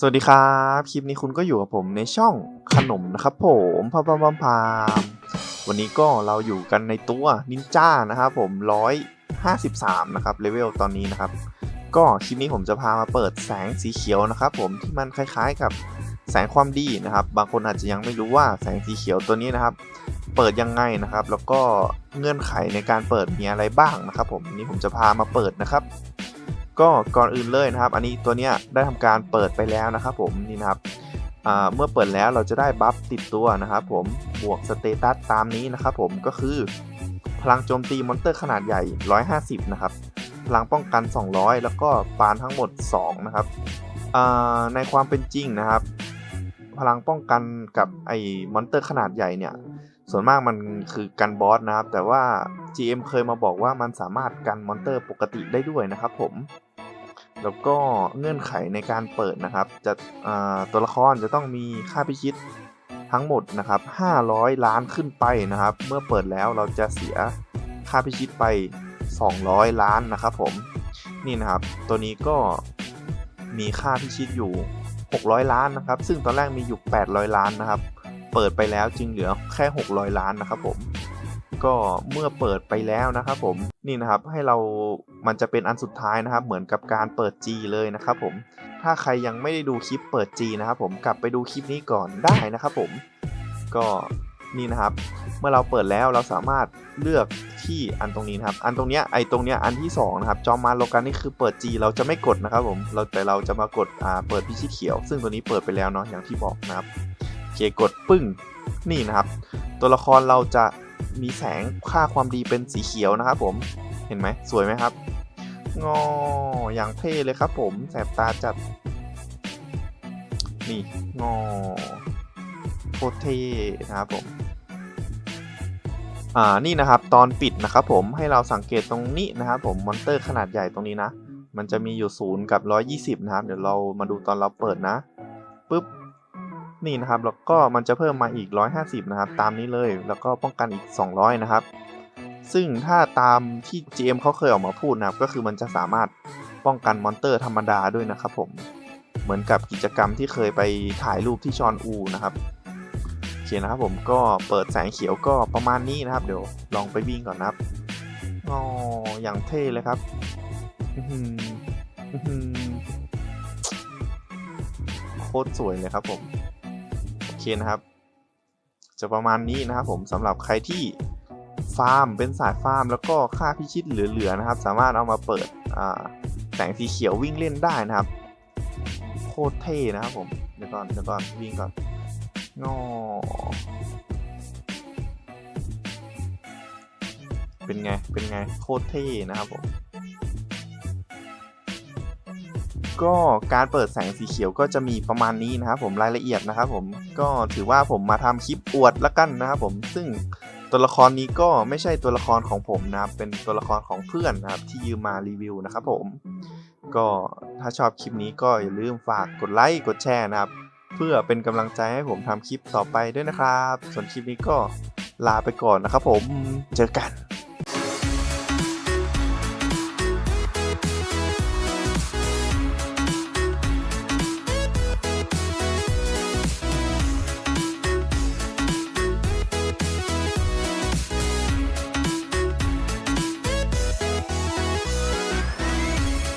สวัสดีครับ คลิปนี้คุณก็อยู่กับผมในช่องขนมนะครับผมพามพามพามพามวันนี้ก็เราอยู่กันในตัวนินจานะครับผม 153 นะครับเลเวลตอนนี้นะครับ ก็คลิปนี้ผมจะพามาเปิดแสงสีเขียวนะครับผมที่มันคล้ายๆกับแสงความดีนะครับ บางคนอาจจะยังไม่รู้ว่าแสงสีเขียวตัวนี้นะครับ เปิดยังไงนะครับ แล้วก็เงื่อนไขในการเปิดมีอะไรบ้างนะครับ ผมนนี้ผมจะพามาเปิดนะครับ ก็ก่อนอื่นเลยนะครับ อันนี้ตัวเนี้ยได้ทำการเปิดไปแล้วนะครับผมนี่นะครับเมื่อเปิดแล้วเราจะได้บัฟติดตัวนะครับผมบวกสเตตัสตามนี้นะครับผมก็คือพลังโจมตีมอนเตอร์ขนาดใหญ่ 150 นะครับ พลังป้องกัน 200 แล้วก็ปานทั้งหมด 2 นะครับ ในความเป็นจริงนะครับ พลังป้องกันกับไอ้มอนเตอร์ขนาดใหญ่เนี่ย ส่วนมากมันคือกันบอสนะครับ แต่ว่า GM เคยมาบอกว่ามันสามารถกันมอนเตอร์ปกติได้ด้วยนะครับผม แล้วก็เงื่อนไขในการเปิดนะครับ จะตัวละครจะต้องมีค่าพิชิตทั้งหมดนะครับ 500 ล้านขึ้นไปนะครับ เมื่อเปิดแล้วเราจะเสียค่าพิชิตไป 200 ล้านนะครับผม นี่นะครับ ตัวนี้ก็มีค่าพิชิตอยู่ 600 ล้านนะครับ ซึ่งตอนแรกมีอยู่ 800 ล้านนะครับ เปิดไปแล้วจึงเหลือแค่ 600 ล้านนะครับผม ก็เมื่อเปิดไปแล้วนะครับผมนี่นะครับให้เรามันจะเป็นอันสุดท้ายนะครับ เหมือนกับการเปิด G เลยนะครับผมถ้าใครยังไม่ได้ดูคลิปเปิด G นะครับผมกลับไปดูคลิปนี้ก่อนได้นะครับผมก็นี่นะครับ เมื่อเราเปิดแล้วเราสามารถเลือกที่อันตรงนี้นะครับ อันตรงเนี้ยไอตรงเนี้ยอันที่สองนะครับจอมมาโลกันนี่คือเปิด G เราจะไม่กดนะครับผมเราแต่เราจะมากดอ่าเปิดพิชิตเขียว ซึ่งตัวนี้เปิดไปแล้วเนาะอย่างที่บอกนะครับโอเคกดปึ้งนี่นะครับ ตัวละครเราจะ มีแสงค่าความดีเป็นสีเขียวนะครับผมเห็นไหมสวยไหมครับ งออย่างเท่เลยครับผมแสบตาจัด นี่งอโคตรเท่นะครับผมอ่านี่นะครับตอนปิดนะครับผมให้เราสังเกตตรงนี้นะครับผมมอนเตอร์ขนาดใหญ่ตรงนี้นะ มันจะมีอยู่ศูนย์กับ 120 นะครับ เดี๋ยวเรามาดูตอนเราเปิดนะปุ๊บ นี่นะครับแล้วก็มันจะเพิ่มมาอีก 150 นะครับ ตามนี้เลยแล้วก็ป้องกันอีก 200 นะครับ ซึ่งถ้าตามที่ GM เขาเคยออกมาพูดนะครับ ก็คือมันจะสามารถป้องกันมอนเตอร์ธรรมดาด้วยนะครับผมเหมือนกับกิจกรรมที่เคยไปถ่ายรูปที่ชอนอูนะครับโอเคนะครับผมก็เปิดแสงเขียวก็ประมาณนี้นะครับ เดี๋ยวลองไปวิ่งก่อนนะครับอ๋ออย่างเท่เลยครับอื้อหืออื้อหือโคตรสวยเลยครับผม นะครับ จะประมาณนี้นะครับผมสำหรับใครที่ฟาร์มเป็นสายฟาร์ม แล้วก็ค่าพิชิตเหลือๆนะครับ สามารถเอามาเปิดแสงสีเขียววิ่งเล่นได้นะครับ โคตรเท่นะครับผมเดี๋ยวก่อนเดี๋ยวก่อนวิ่งก่อนงอเป็นไงเป็นไงโคตรเท่นะครับผม ก็การเปิดแสงสีเขียวก็จะมีประมาณนี้นะครับผมรายละเอียดนะครับผมก็ถือว่าผมมาทำคลิปอวดละกันนะครับผมซึ่งตัวละครนี้ก็ไม่ใช่ตัวละครของผมนะครับเป็นตัวละครของเพื่อนนะครับที่ยืมมารีวิวนะครับผมก็ถ้าชอบคลิปนี้ก็อย่าลืมฝากกดไลค์กดแชร์นะครับ เพื่อเป็นกำลังใจให้ผมทำคลิปต่อไปด้วยนะครับ ส่วนคลิปนี้ก็ลาไปก่อนนะครับผมเจอกัน